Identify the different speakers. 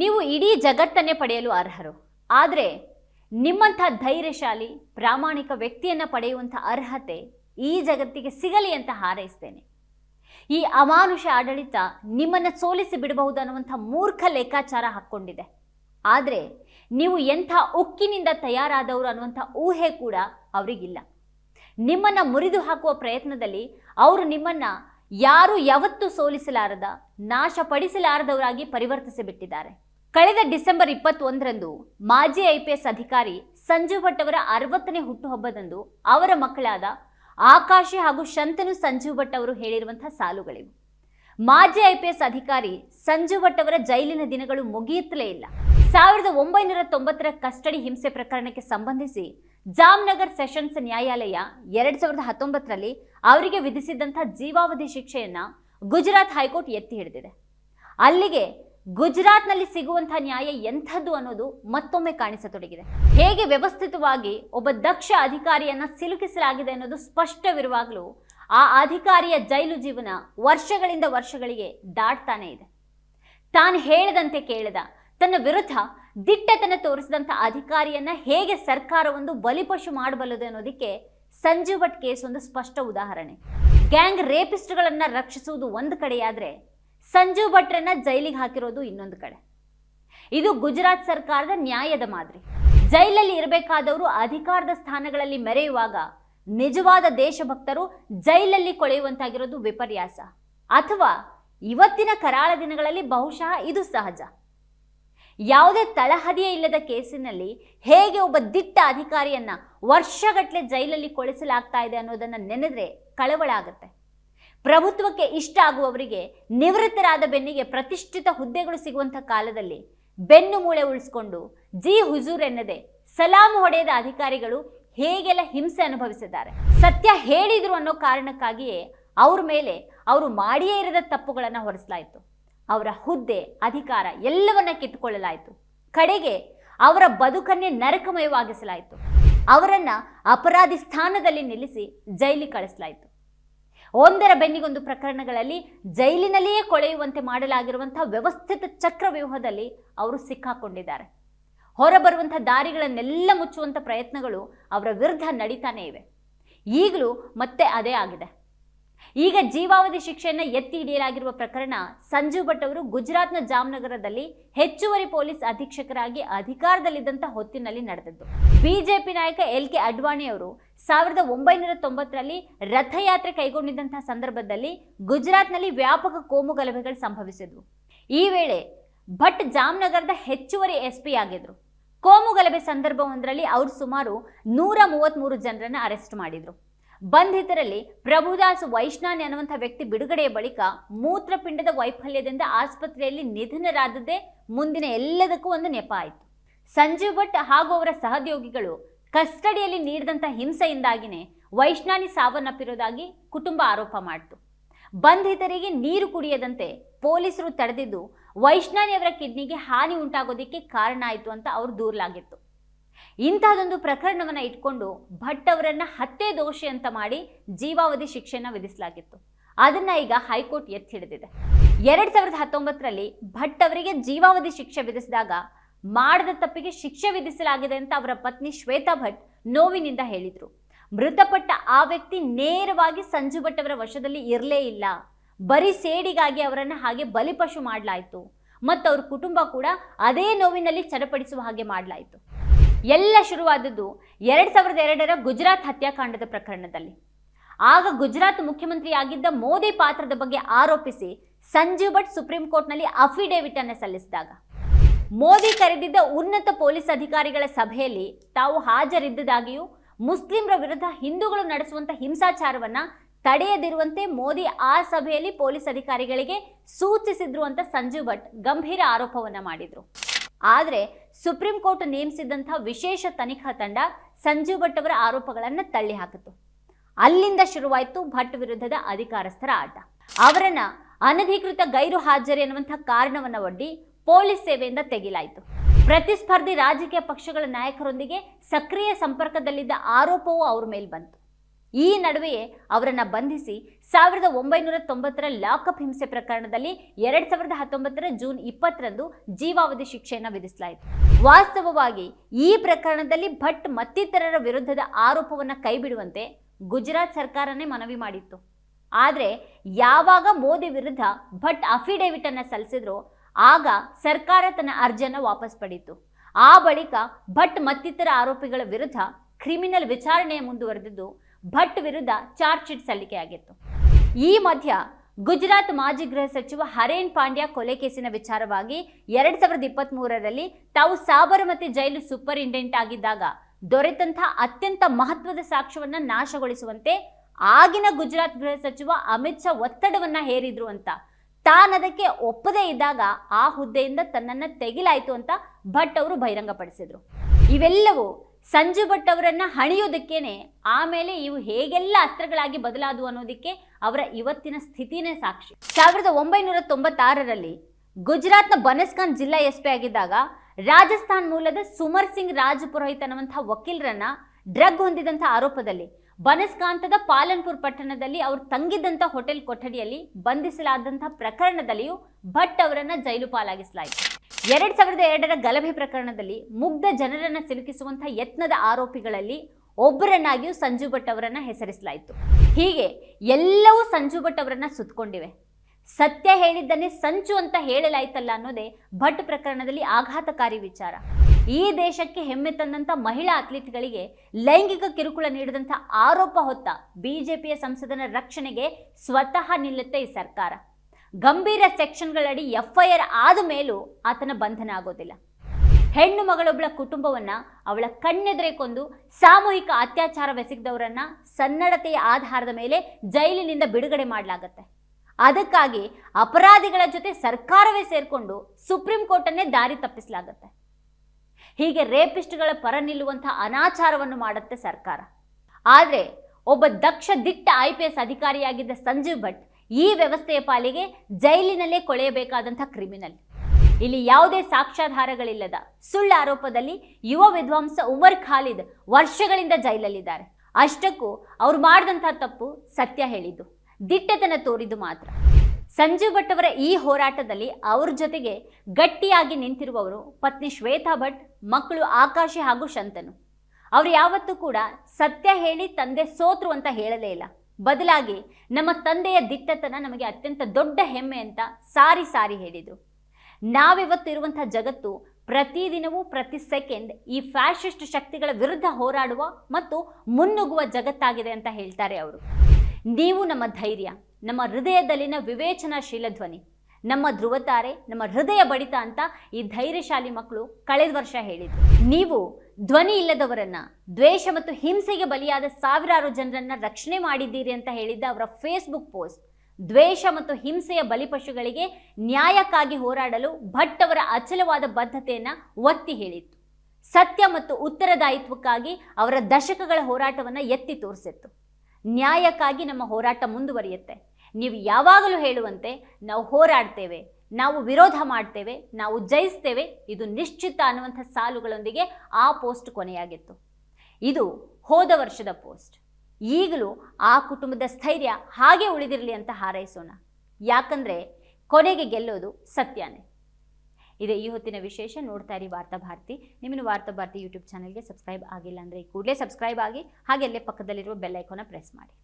Speaker 1: ನೀವು ಇಡೀ ಜಗತ್ತನ್ನೇ ಪಡೆಯಲು ಅರ್ಹರು. ಆದರೆ ನಿಮ್ಮಂಥ ಧೈರ್ಯಶಾಲಿ, ಪ್ರಾಮಾಣಿಕ ವ್ಯಕ್ತಿಯನ್ನು ಪಡೆಯುವಂಥ ಅರ್ಹತೆ ಈ ಜಗತ್ತಿಗೆ ಸಿಗಲಿ ಅಂತ ಹಾರೈಸ್ತೇನೆ. ಈ ಅಮಾನುಷ ಆಡಳಿತ ನಿಮ್ಮನ್ನು ಸೋಲಿಸಿ ಬಿಡಬಹುದು ಅನ್ನುವಂಥ ಮೂರ್ಖ ಲೆಕ್ಕಾಚಾರ ಹಾಕ್ಕೊಂಡಿದೆ. ಆದರೆ ನೀವು ಎಂಥ ಉಕ್ಕಿನಿಂದ ತಯಾರಾದವರು ಅನ್ನುವಂಥ ಊಹೆ ಕೂಡ ಅವರಿಗಿಲ್ಲ. ನಿಮ್ಮನ್ನು ಮುರಿದು ಹಾಕುವ ಪ್ರಯತ್ನದಲ್ಲಿ ಅವರು ನಿಮ್ಮನ್ನು ಯಾರು ಯಾವತ್ತೂ ಸೋಲಿಸಲಾರದ, ನಾಶಪಡಿಸಲಾರದವರಾಗಿ ಪರಿವರ್ತಿಸಿ ಬಿಟ್ಟಿದ್ದಾರೆ ಕಳೆದ ಡಿಸೆಂಬರ್ ಇಪ್ಪತ್ತೊಂದರಂದು ಮಾಜಿ ಐ ಪಿ ಎಸ್ ಅಧಿಕಾರಿ ಸಂಜೀವ್ ಭಟ್ ಅವರ ಅರವತ್ತನೇ ಹುಟ್ಟುಹಬ್ಬದಂದು ಅವರ ಮಕ್ಕಳಾದ ಆಕಾಶಿ ಹಾಗೂ ಶಂತನು ಸಂಜೀವ್ ಭಟ್ ಅವರು ಹೇಳಿರುವಂತಹ ಸಾಲುಗಳಿವೆ. ಮಾಜಿ ಐ ಪಿ ಎಸ್ ಅಧಿಕಾರಿ ಸಂಜೀವ್ ಭಟ್ ಅವರ ಜೈಲಿನ ದಿನಗಳು ಮುಗಿಯುತ್ತಲೇ ಇಲ್ಲ. ಸಾವಿರದ ಒಂಬೈನೂರ ತೊಂಬತ್ತರ ಕಸ್ಟಡಿ ಹಿಂಸೆ ಪ್ರಕರಣಕ್ಕೆ ಸಂಬಂಧಿಸಿ ಜಾಮ್ನಗರ್ ಸೆಷನ್ಸ್ ನ್ಯಾಯಾಲಯ ಎರಡ್ ಸಾವಿರದ ಹತ್ತೊಂಬತ್ತರಲ್ಲಿ ಅವರಿಗೆ ವಿಧಿಸಿದಂಥ ಜೀವಾವಧಿ ಶಿಕ್ಷೆಯನ್ನ ಗುಜರಾತ್ ಹೈಕೋರ್ಟ್ ಎತ್ತಿ ಹಿಡಿದಿದೆ. ಅಲ್ಲಿಗೆ ಗುಜರಾತ್ನಲ್ಲಿ ಸಿಗುವಂತಹ ನ್ಯಾಯ ಎಂಥದ್ದು ಅನ್ನೋದು ಮತ್ತೊಮ್ಮೆ ಕಾಣಿಸತೊಡಗಿದೆ. ಹೇಗೆ ವ್ಯವಸ್ಥಿತವಾಗಿ ಒಬ್ಬ ದಕ್ಷ ಅಧಿಕಾರಿಯನ್ನ ಸಿಲುಕಿಸಲಾಗಿದೆ ಅನ್ನೋದು ಸ್ಪಷ್ಟವಿರುವಾಗಲೂ ಆ ಅಧಿಕಾರಿಯ ಜೈಲು ಜೀವನ ವರ್ಷಗಳಿಂದ ವರ್ಷಗಳಿಗೆ ದಾಟ್ತಾನೆ ಇದೆ. ತಾನು ಹೇಳದಂತೆ ಕೇಳದ, ತನ್ನ ವಿರುದ್ಧ ದಿಟ್ಟತನ ತೋರಿಸಿದಂಥ ಅಧಿಕಾರಿಯನ್ನ ಹೇಗೆ ಸರ್ಕಾರವೊಂದು ಬಲಿಪಶು ಮಾಡಬಲ್ಲದು ಅನ್ನೋದಕ್ಕೆ ಸಂಜೀವ್ ಭಟ್ ಕೇಸ್ ಒಂದು ಸ್ಪಷ್ಟ ಉದಾಹರಣೆ. ಗ್ಯಾಂಗ್ ರೇಪಿಸ್ಟ್ಗಳನ್ನ ರಕ್ಷಿಸುವುದು ಒಂದು ಕಡೆಯಾದ್ರೆ ಸಂಜೀವ್ ಭಟ್ರನ್ನ ಜೈಲಿಗೆ ಹಾಕಿರೋದು ಇನ್ನೊಂದು ಕಡೆ. ಇದು ಗುಜರಾತ್ ಸರ್ಕಾರದ ನ್ಯಾಯದ ಮಾದರಿ. ಜೈಲಲ್ಲಿ ಇರಬೇಕಾದವರು ಅಧಿಕಾರದ ಸ್ಥಾನಗಳಲ್ಲಿ ಮೆರೆಯುವಾಗ ನಿಜವಾದ ದೇಶಭಕ್ತರು ಜೈಲಲ್ಲಿ ಕೊಳೆಯುವಂತಾಗಿರೋದು ವಿಪರ್ಯಾಸ. ಅಥವಾ ಇವತ್ತಿನ ಕರಾಳ ದಿನಗಳಲ್ಲಿ ಬಹುಶಃ ಇದು ಸಹಜ. ಯಾವುದೇ ತಳಹದಿಯೇ ಇಲ್ಲದ ಕೇಸಿನಲ್ಲಿ ಹೇಗೆ ಒಬ್ಬ ದಿಟ್ಟ ಅಧಿಕಾರಿಯನ್ನ ವರ್ಷಗಟ್ಟಲೆ ಜೈಲಲ್ಲಿ ಕೊಳಿಸಲಾಗ್ತಾ ಇದೆ ಅನ್ನೋದನ್ನ ನೆನೆದ್ರೆ ಕಳವಳ ಆಗುತ್ತೆ. ಪ್ರಭುತ್ವಕ್ಕೆ ಇಷ್ಟ ಆಗುವವರಿಗೆ ನಿವೃತ್ತರಾದ ಬೆನ್ನಿಗೆ ಪ್ರತಿಷ್ಠಿತ ಹುದ್ದೆಗಳು ಸಿಗುವಂಥ ಕಾಲದಲ್ಲಿ ಬೆನ್ನು ಮೂಳೆ ಉಳಿಸ್ಕೊಂಡು ಜಿ ಹುಜೂರ್ ಎನ್ನದೆ ಸಲಾಮು ಹೊಡೆಯದ ಅಧಿಕಾರಿಗಳು ಹೇಗೆಲ್ಲ ಹಿಂಸೆ ಅನುಭವಿಸಿದ್ದಾರೆ? ಸತ್ಯ ಹೇಳಿದ್ರು ಅನ್ನೋ ಕಾರಣಕ್ಕಾಗಿಯೇ ಅವ್ರ ಮೇಲೆ ಅವರು ಮಾಡಿಯೇ ಇರದ ತಪ್ಪುಗಳನ್ನು ಹೊರಿಸಲಾಯಿತು. ಅವರ ಹುದ್ದೆ, ಅಧಿಕಾರ ಎಲ್ಲವನ್ನ ಕಿತ್ತುಕೊಳ್ಳಲಾಯಿತು. ಕಡೆಗೆ ಅವರ ಬದುಕನ್ನೇ ನರಕಮಯವಾಗಿಸಲಾಯಿತು. ಅವರನ್ನ ಅಪರಾಧಿ ಸ್ಥಾನದಲ್ಲಿ ನಿಲ್ಲಿಸಿ ಜೈಲಿಗೆ ಕಳಿಸಲಾಯಿತು. ಒಂದರ ಬೆನ್ನಿಗೊಂದು ಪ್ರಕರಣಗಳಲ್ಲಿ ಜೈಲಿನಲ್ಲಿಯೇ ಕೊಳೆಯುವಂತೆ ಮಾಡಲಾಗಿರುವಂತಹ ವ್ಯವಸ್ಥಿತ ಚಕ್ರವ್ಯೂಹದಲ್ಲಿ ಅವರು ಸಿಕ್ಕಾಕೊಂಡಿದ್ದಾರೆ. ಹೊರಬರುವಂಥ ದಾರಿಗಳನ್ನೆಲ್ಲ ಮುಚ್ಚುವಂಥ ಪ್ರಯತ್ನಗಳು ಅವರ ವಿರುದ್ಧ ನಡೀತಾನೇ ಇವೆ. ಈಗಲೂ ಮತ್ತೆ ಅದೇ ಆಗಿದೆ. ಈಗ ಜೀವಾವಧಿ ಶಿಕ್ಷೆಯನ್ನು ಎತ್ತಿ ಹಿಡಿಯಲಾಗಿರುವ ಪ್ರಕರಣ ಸಂಜು ಭಟ್ ಅವರು ಗುಜರಾತ್ನ ಜಾಮ್ನಗರದಲ್ಲಿ ಹೆಚ್ಚುವರಿ ಪೊಲೀಸ್ ಅಧೀಕ್ಷಕರಾಗಿ ಅಧಿಕಾರದಲ್ಲಿದ್ದಂಥ ಹೊತ್ತಿನಲ್ಲಿ ನಡೆದದ್ದು. ಬಿಜೆಪಿ ನಾಯಕ ಎಲ್ ಕೆ ಅಡ್ವಾಣಿ ಅವರು ಸಾವಿರದ ಒಂಬೈನೂರ ತೊಂಬತ್ತರಲ್ಲಿ ರಥಯಾತ್ರೆ ಕೈಗೊಂಡಿದ್ದಂತಹ ಸಂದರ್ಭದಲ್ಲಿ ಗುಜರಾತ್ನಲ್ಲಿ ವ್ಯಾಪಕ ಕೋಮು ಗಲಭೆಗಳು ಸಂಭವಿಸಿದ್ವು. ಈ ವೇಳೆ ಭಟ್ ಜಾಮ್ನಗರದ ಹೆಚ್ಚುವರಿ ಎಸ್ ಪಿ ಆಗಿದ್ರು. ಕೋಮು ಗಲಭೆ ಸಂದರ್ಭವೊಂದರಲ್ಲಿ ಅವರು ಸುಮಾರು ನೂರ ಮೂವತ್ತ್ಮೂರು ಜನರನ್ನು ಅರೆಸ್ಟ್ ಮಾಡಿದ್ರು. ಬಂಧಿತರಲ್ಲಿ ಪ್ರಭುದಾಸ್ ವೈಷ್ಣಾನಿ ಅನ್ನುವಂಥ ವ್ಯಕ್ತಿ ಬಿಡುಗಡೆಯ ಬಳಿಕ ಮೂತ್ರಪಿಂಡದ ವೈಫಲ್ಯದಿಂದ ಆಸ್ಪತ್ರೆಯಲ್ಲಿ ನಿಧನರಾದದ್ದೇ ಮುಂದಿನ ಎಲ್ಲದಕ್ಕೂ ಒಂದು ನೆಪ ಆಯಿತು. ಸಂಜೀವ್ ಭಟ್ ಹಾಗೂ ಅವರ ಸಹೋದ್ಯೋಗಿಗಳು ಕಸ್ಟಡಿಯಲ್ಲಿ ನೀಡಿದಂಥ ಹಿಂಸೆಯಿಂದಾಗಿನೇ ವೈಷ್ಣಾನಿ ಸಾವನ್ನಪ್ಪಿರೋದಾಗಿ ಕುಟುಂಬ ಆರೋಪ ಮಾಡಿತು. ಬಂಧಿತರಿಗೆ ನೀರು ಕುಡಿಯದಂತೆ ಪೊಲೀಸರು ತಡೆದಿದ್ದು ವೈಷ್ಣಾನಿ ಅವರ ಕಿಡ್ನಿಗೆ ಹಾನಿ ಉಂಟಾಗೋದಕ್ಕೆ ಕಾರಣ ಆಯಿತು ಅಂತ ಅವರು ದೂರಲಾಗಿತ್ತು. ಇಂತಹದೊಂದು ಪ್ರಕರಣವನ್ನ ಇಟ್ಕೊಂಡು ಭಟ್ ಅವರನ್ನ ಹತ್ಯೆ ದೋಷಿ ಅಂತ ಮಾಡಿ ಜೀವಾವಧಿ ಶಿಕ್ಷೆಯನ್ನು ವಿಧಿಸಲಾಗಿತ್ತು. ಅದನ್ನ ಈಗ ಹೈಕೋರ್ಟ್ ಎತ್ತಿ ಹಿಡಿದಿದೆ. ಎರಡ್ ಸಾವಿರದ ಹತ್ತೊಂಬತ್ತರಲ್ಲಿ ಭಟ್ ಅವರಿಗೆ ಜೀವಾವಧಿ ಶಿಕ್ಷೆ ವಿಧಿಸಿದಾಗ ಮಾಡಿದ ತಪ್ಪಿಗೆ ಶಿಕ್ಷೆ ವಿಧಿಸಲಾಗಿದೆ ಅಂತ ಅವರ ಪತ್ನಿ ಶ್ವೇತಾ ಭಟ್ ನೋವಿನಿಂದ ಹೇಳಿದ್ರು. ಮೃತಪಟ್ಟ ಆ ವ್ಯಕ್ತಿ ನೇರವಾಗಿ ಸಂಜು ಭಟ್ ಅವರ ವಶದಲ್ಲಿ ಇರಲೇ ಇಲ್ಲ. ಬರೀ ಸೇಡಿಗಾಗಿ ಅವರನ್ನ ಹಾಗೆ ಬಲಿಪಶು ಮಾಡಲಾಯಿತು. ಮತ್ತು ಅವ್ರ ಕುಟುಂಬ ಕೂಡ ಅದೇ ನೋವಿನಲ್ಲಿ ಚಡಪಡಿಸುವ ಹಾಗೆ ಮಾಡಲಾಯಿತು. ಎಲ್ಲ ಶುರುವಾದದ್ದು ಎರಡ್ ಸಾವಿರದ ಎರಡರ ಗುಜರಾತ್ ಹತ್ಯಾಕಾಂಡದ ಪ್ರಕರಣದಲ್ಲಿ. ಆಗ ಗುಜರಾತ್ ಮುಖ್ಯಮಂತ್ರಿಯಾಗಿದ್ದ ಮೋದಿ ಪಾತ್ರದ ಬಗ್ಗೆ ಆರೋಪಿಸಿ ಸಂಜೀವ್ ಭಟ್ ಸುಪ್ರೀಂ ಕೋರ್ಟ್ನಲ್ಲಿ ಅಫಿಡೇವಿಟ್ ಅನ್ನು ಸಲ್ಲಿಸಿದಾಗ. ಮೋದಿ ಕರೆದಿದ್ದ ಉನ್ನತ ಪೊಲೀಸ್ ಅಧಿಕಾರಿಗಳ ಸಭೆಯಲ್ಲಿ ತಾವು ಹಾಜರಿದ್ದದಾಗಿಯೂ ಮುಸ್ಲಿಂರ ವಿರುದ್ಧ ಹಿಂದೂಗಳು ನಡೆಸುವಂತ ಹಿಂಸಾಚಾರವನ್ನ ತಡೆಯದಿರುವಂತೆ ಮೋದಿ ಆ ಸಭೆಯಲ್ಲಿ ಪೊಲೀಸ್ ಅಧಿಕಾರಿಗಳಿಗೆ ಸೂಚಿಸಿದ್ರು ಅಂತ ಸಂಜೀವ್ ಭಟ್ ಗಂಭೀರ ಆರೋಪವನ್ನ ಮಾಡಿದ್ರು. ಆದರೆ ಸುಪ್ರೀಂ ಕೋರ್ಟ್ ನೇಮಿಸಿದಂಥ ವಿಶೇಷ ತನಿಖಾ ತಂಡ ಸಂಜೀವ್ ಭಟ್ ಅವರ ಆರೋಪಗಳನ್ನು ತಳ್ಳಿ ಹಾಕಿತು. ಅಲ್ಲಿಂದ ಶುರುವಾಯಿತು ಭಟ್ ವಿರುದ್ಧದ ಅಧಿಕಾರಸ್ಥರ ಆಟ. ಅವರನ್ನ ಅನಧಿಕೃತ ಗೈರು ಹಾಜರಿ ಅನ್ನುವಂಥ ಕಾರಣವನ್ನ ಒಡ್ಡಿ ಪೊಲೀಸ್ ಸೇವೆಯಿಂದ ತೆಗಿಲಾಯಿತು. ಪ್ರತಿಸ್ಪರ್ಧಿ ರಾಜಕೀಯ ಪಕ್ಷಗಳ ನಾಯಕರೊಂದಿಗೆ ಸಕ್ರಿಯ ಸಂಪರ್ಕದಲ್ಲಿದ್ದ ಆರೋಪವೂ ಅವ್ರ ಮೇಲೆ ಬಂತು. ಈ ನಡುವೆಯೇ ಅವರನ್ನು ಬಂಧಿಸಿ ಸಾವಿರದ ಒಂಬೈನೂರ ತೊಂಬತ್ತರ ಲಾಕಪ್ ಹಿಂಸೆ ಪ್ರಕರಣದಲ್ಲಿ ಎರಡ್ ಸಾವಿರದ ಹತ್ತೊಂಬತ್ತರ ಜೂನ್ ಇಪ್ಪತ್ತರಂದು ಜೀವಾವಧಿ ಶಿಕ್ಷೆಯನ್ನು ವಿಧಿಸಲಾಯಿತು. ವಾಸ್ತವವಾಗಿ ಈ ಪ್ರಕರಣದಲ್ಲಿ ಭಟ್ ಮತ್ತಿತರರ ವಿರುದ್ಧದ ಆರೋಪವನ್ನು ಕೈಬಿಡುವಂತೆ ಗುಜರಾತ್ ಸರ್ಕಾರನೇ ಮನವಿ ಮಾಡಿತ್ತು. ಆದರೆ ಯಾವಾಗ ಮೋದಿ ವಿರುದ್ಧ ಭಟ್ ಅಫಿಡೇವಿಟ್ ಅನ್ನು ಸಲ್ಲಿಸಿದ್ರು ಆಗ ಸರ್ಕಾರ ತನ್ನ ಅರ್ಜಿಯನ್ನು ವಾಪಸ್ ಪಡೆಯಿತು ಆ ಬಳಿಕ ಭಟ್ ಮತ್ತಿತರ ಆರೋಪಿಗಳ ವಿರುದ್ಧ ಕ್ರಿಮಿನಲ್ ವಿಚಾರಣೆಯ ಮುಂದುವರೆದಿದ್ದು ಭಟ್ ವಿರುದ್ಧ ಚಾರ್ಜ್ ಶೀಟ್ ಸಲ್ಲಿಕೆಯಾಗಿತ್ತು. ಈ ಮಧ್ಯ ಗುಜರಾತ್ ಮಾಜಿ ಗೃಹ ಸಚಿವ ಹರೇನ್ ಪಾಂಡ್ಯ ಕೊಲೆ ಕೇಸಿನ ವಿಚಾರವಾಗಿ ಎರಡ್ ಸಾವಿರದ ಇಪ್ಪತ್ತ್ ಮೂರರಲ್ಲಿ ತಾವು ಸಾಬರಮತಿ ಜೈಲು ಸೂಪರಿಂಟೆಂಡೆಂಟ್ ಆಗಿದ್ದಾಗ ದೊರೆತಂತಹ ಅತ್ಯಂತ ಮಹತ್ವದ ಸಾಕ್ಷ್ಯವನ್ನ ನಾಶಗೊಳಿಸುವಂತೆ ಆಗಿನ ಗುಜರಾತ್ ಗೃಹ ಸಚಿವ ಅಮಿತ್ ಶಾ ಒತ್ತಡವನ್ನ ಹೇರಿದ್ರು ಅಂತ. ತಾನದಕ್ಕೆ ಒಪ್ಪದೇ ಇದ್ದಾಗ ಆ ಹುದ್ದೆಯಿಂದ ತನ್ನನ್ನ ತೆಗಿಲಾಯಿತು ಅಂತ ಭಟ್ ಅವರು ಬಹಿರಂಗಪಡಿಸಿದ್ರು. ಇವೆಲ್ಲವೂ ಸಂಜು ಭಟ್ ಅವರನ್ನ ಹಣಿಯೋದಕ್ಕೇನೆ ಆಮೇಲೆ ಇವು ಹೇಗೆಲ್ಲ ಅಸ್ತ್ರಗಳಾಗಿ ಬದಲಾದವು ಅನ್ನೋದಕ್ಕೆ ಅವರ ಇವತ್ತಿನ ಸ್ಥಿತಿನೇ ಸಾಕ್ಷಿ. ಸಾವಿರದ ಒಂಬೈನೂರ ತೊಂಬತ್ತಾರರಲ್ಲಿ ಗುಜರಾತ್ನ ಬನಸ್ಕಾನ್ ಜಿಲ್ಲಾ ಎಸ್ ಪಿ ಆಗಿದ್ದಾಗ ರಾಜಸ್ಥಾನ್ ಮೂಲದ ಸುಮರ್ ಸಿಂಗ್ ರಾಜ್ ಪುರೋಹಿತ್ ಅನ್ನುವಂತಹ ವಕೀಲರನ್ನ ಡ್ರಗ್ ಹೊಂದಿದಂಥ ಆರೋಪದಲ್ಲಿ ಬನಸ್ಕಾಂತದ ಪಾಲನ್ಪುರ್ ಪಟ್ಟಣದಲ್ಲಿ ಅವರು ತಂಗಿದ್ದಂಥ ಹೋಟೆಲ್ ಕೊಠಡಿಯಲ್ಲಿ ಬಂಧಿಸಲಾದಂಥ ಪ್ರಕರಣದಲ್ಲಿಯೂ ಭಟ್ ಅವರನ್ನ ಜೈಲು ಪಾಲಾಗಿಸಲಾಯಿತು. ಎರಡ್ ಸಾವಿರದ ಎರಡರ ಗಲಭೆ ಪ್ರಕರಣದಲ್ಲಿ ಮುಗ್ಧ ಜನರನ್ನು ಸಿಲುಕಿಸುವಂತಹ ಯತ್ನದ ಆರೋಪಿಗಳಲ್ಲಿ ಒಬ್ಬರನ್ನಾಗಿಯೂ ಸಂಜು ಭಟ್ ಅವರನ್ನ ಹೆಸರಿಸಲಾಯಿತು. ಹೀಗೆ ಎಲ್ಲವೂ ಸಂಜು ಭಟ್ ಅವರನ್ನ ಸುತ್ತಕೊಂಡಿವೆ ಸತ್ಯ ಹೇಳಿದ್ದನ್ನೇ ಸಂಚು ಅಂತ ಹೇಳಲಾಯ್ತಲ್ಲ ಅನ್ನೋದೇ ಭಟ್ ಪ್ರಕರಣದಲ್ಲಿ ಆಘಾತಕಾರಿ ವಿಚಾರ. ಈ ದೇಶಕ್ಕೆ ಹೆಮ್ಮೆ ತಂದಂಥ ಮಹಿಳಾ ಅಥ್ಲೀಟ್ಗಳಿಗೆ ಲೈಂಗಿಕ ಕಿರುಕುಳ ನೀಡಿದಂಥ ಆರೋಪ ಹೊತ್ತ ಬಿಜೆಪಿಯ ಸಂಸದನ ರಕ್ಷಣೆಗೆ ಸ್ವತಃ ನಿಲ್ಲುತ್ತೆ ಈ ಸರ್ಕಾರ. ಗಂಭೀರ ಸೆಕ್ಷನ್ಗಳಡಿ ಎಫ್ಐಆರ್ ಆದ ಮೇಲೂ ಆತನ ಬಂಧನ ಆಗೋದಿಲ್ಲ. ಹೆಣ್ಣು ಮಗಳೊಬ್ಬಳ ಕುಟುಂಬವನ್ನ ಅವಳ ಕಣ್ಣೆದುರೆ ಕೊಂದು ಸಾಮೂಹಿಕ ಅತ್ಯಾಚಾರವೆಸಗಿದವರನ್ನ ಸನ್ನಡತೆಯ ಆಧಾರದ ಮೇಲೆ ಜೈಲಿನಿಂದ ಬಿಡುಗಡೆ ಮಾಡಲಾಗತ್ತೆ. ಅದಕ್ಕಾಗಿ ಅಪರಾಧಿಗಳ ಜೊತೆ ಸರ್ಕಾರವೇ ಸೇರಿಕೊಂಡು ಸುಪ್ರೀಂ ಕೋರ್ಟನ್ನೇ ದಾರಿ ತಪ್ಪಿಸಲಾಗತ್ತೆ. ಹೀಗೆ ರೇಪಿಸ್ಟ್ಗಳ ಪರ ನಿಲ್ಲುವಂತಹ ಅನಾಚಾರವನ್ನು ಮಾಡುತ್ತೆ ಸರ್ಕಾರ. ಆದರೆ ಒಬ್ಬ ದಕ್ಷ ದಿಟ್ಟ ಐ ಪಿ ಎಸ್ ಅಧಿಕಾರಿಯಾಗಿದ್ದ ಸಂಜೀವ್ ಭಟ್ ಈ ವ್ಯವಸ್ಥೆಯ ಪಾಲಿಗೆ ಜೈಲಿನಲ್ಲೇ ಕೊಳೆಯಬೇಕಾದಂಥ ಕ್ರಿಮಿನಲ್. ಇಲ್ಲಿ ಯಾವುದೇ ಸಾಕ್ಷ್ಯಾಧಾರಗಳಿಲ್ಲದ ಸುಳ್ಳು ಆರೋಪದಲ್ಲಿ ಯುವ ವಿದ್ವಾಂಸ ಉಮರ್ ಖಾಲಿದ್ ವರ್ಷಗಳಿಂದ ಜೈಲಲ್ಲಿದ್ದಾರೆ. ಅಷ್ಟಕ್ಕೂ ಅವ್ರು ಮಾಡಿದಂಥ ತಪ್ಪು ಸತ್ಯ ಹೇಳಿದ್ದು. ದಿಟ್ಟತನ ತೋರಿದ್ದು ಮಾತ್ರ. ಸಂಜೀವ್ ಭಟ್ ಅವರ ಈ ಹೋರಾಟದಲ್ಲಿ ಅವ್ರ ಜೊತೆಗೆ ಗಟ್ಟಿಯಾಗಿ ನಿಂತಿರುವವರು ಪತ್ನಿ ಶ್ವೇತಾ ಭಟ್, ಮಕ್ಕಳು ಆಕಾಶಿ ಹಾಗೂ ಶಂತನು. ಅವರು ಯಾವತ್ತೂ ಕೂಡ ಸತ್ಯ ಹೇಳಿ ತಂದೆ ಸೋತ್ರು ಅಂತ ಹೇಳಲೇ ಇಲ್ಲ. ಬದಲಾಗಿ ನಮ್ಮ ತಂದೆಯ ದಿಟ್ಟತನ ನಮಗೆ ಅತ್ಯಂತ ದೊಡ್ಡ ಹೆಮ್ಮೆ ಅಂತ ಸಾರಿ ಸಾರಿ ಹೇಳಿದರು. ನಾವಿವತ್ತು ಇರುವಂತಹ ಜಗತ್ತು ಪ್ರತಿದಿನವೂ ಪ್ರತಿ ಸೆಕೆಂಡ್ ಈ ಫ್ಯಾಶಿಸ್ಟ್ ಶಕ್ತಿಗಳ ವಿರುದ್ಧ ಹೋರಾಡುವ ಮತ್ತು ಮುನ್ನುಗ್ಗುವ ಜಗತ್ತಾಗಿದೆ ಅಂತ ಹೇಳ್ತಾರೆ ಅವರು. ನೀವು ನಮ್ಮ ಧೈರ್ಯ, ನಮ್ಮ ಹೃದಯದಲ್ಲಿನ ವಿವೇಚನಾಶೀಲ ಧ್ವನಿ, ನಮ್ಮ ಧ್ರುವತಾರೆ, ನಮ್ಮ ಹೃದಯ ಬಡಿತ ಅಂತ ಈ ಧೈರ್ಯಶಾಲಿ ಮಕ್ಕಳು ಕಳೆದ ವರ್ಷ ಹೇಳಿದರು. ನೀವು ಧ್ವನಿ ಇಲ್ಲದವರನ್ನ, ದ್ವೇಷ ಮತ್ತು ಹಿಂಸೆಗೆ ಬಲಿಯಾದ ಸಾವಿರಾರು ಜನರನ್ನ ರಕ್ಷಣೆ ಮಾಡಿದ್ದೀರಿ ಅಂತ ಹೇಳಿದ್ದ ಅವರ ಫೇಸ್ಬುಕ್ ಪೋಸ್ಟ್ ದ್ವೇಷ ಮತ್ತು ಹಿಂಸೆಯ ಬಲಿಪಶುಗಳಿಗೆ ನ್ಯಾಯಕ್ಕಾಗಿ ಹೋರಾಡಲು ಭಟ್ ಅವರ ಅಚಲವಾದ ಬದ್ಧತೆಯನ್ನ ಒತ್ತಿ ಹೇಳಿತ್ತು. ಸತ್ಯ ಮತ್ತು ಉತ್ತರದಾಯಿತ್ವಕ್ಕಾಗಿ ಅವರ ದಶಕಗಳ ಹೋರಾಟವನ್ನು ಎತ್ತಿ ತೋರಿಸಿತ್ತು. ನ್ಯಾಯಕ್ಕಾಗಿ ನಮ್ಮ ಹೋರಾಟ ಮುಂದುವರಿಯುತ್ತೆ. ನೀವು ಯಾವಾಗಲೂ ಹೇಳುವಂತೆ ನಾವು ಹೋರಾಡ್ತೇವೆ. ನಾವು ವಿರೋಧ ಮಾಡ್ತೇವೆ, ನಾವು ಜಯಿಸ್ತೇವೆ, ಇದು ನಿಶ್ಚಿತ ಅನ್ನುವಂಥ ಸಾಲುಗಳೊಂದಿಗೆ ಆ ಪೋಸ್ಟ್ ಕೊನೆಯಾಗಿತ್ತು. ಇದು ಹೋದ ವರ್ಷದ ಪೋಸ್ಟ್. ಈಗಲೂ ಆ ಕುಟುಂಬದ ಸ್ಥೈರ್ಯ ಹಾಗೆ ಉಳಿದಿರಲಿ ಅಂತ ಹಾರೈಸೋಣ. ಯಾಕಂದರೆ ಕೊನೆಗೆ ಗೆಲ್ಲೋದು ಸತ್ಯನೇ. ಇದೇ ಈ ಹೊತ್ತಿನ ವಿಶೇಷ ನೋಡ್ತಾ ಇರಿ ವಾರ್ತಾ ಭಾರತಿ. ನಿಮ್ಮನ್ನು ವಾರ್ತಾ ಭಾರತಿ ಯೂಟ್ಯೂಬ್ ಚಾನಲ್ಗೆ ಸಬ್ಸ್ಕ್ರೈಬ್ ಆಗಿಲ್ಲ ಅಂದರೆ ಕೂಡಲೇ ಸಬ್ಸ್ಕ್ರೈಬ್ ಆಗಿ ಹಾಗೆ ಅಲ್ಲೇ ಪಕ್ಕದಲ್ಲಿರುವ ಬೆಲ್ ಐಕಾನ ಪ್ರೆಸ್ ಮಾಡಿ.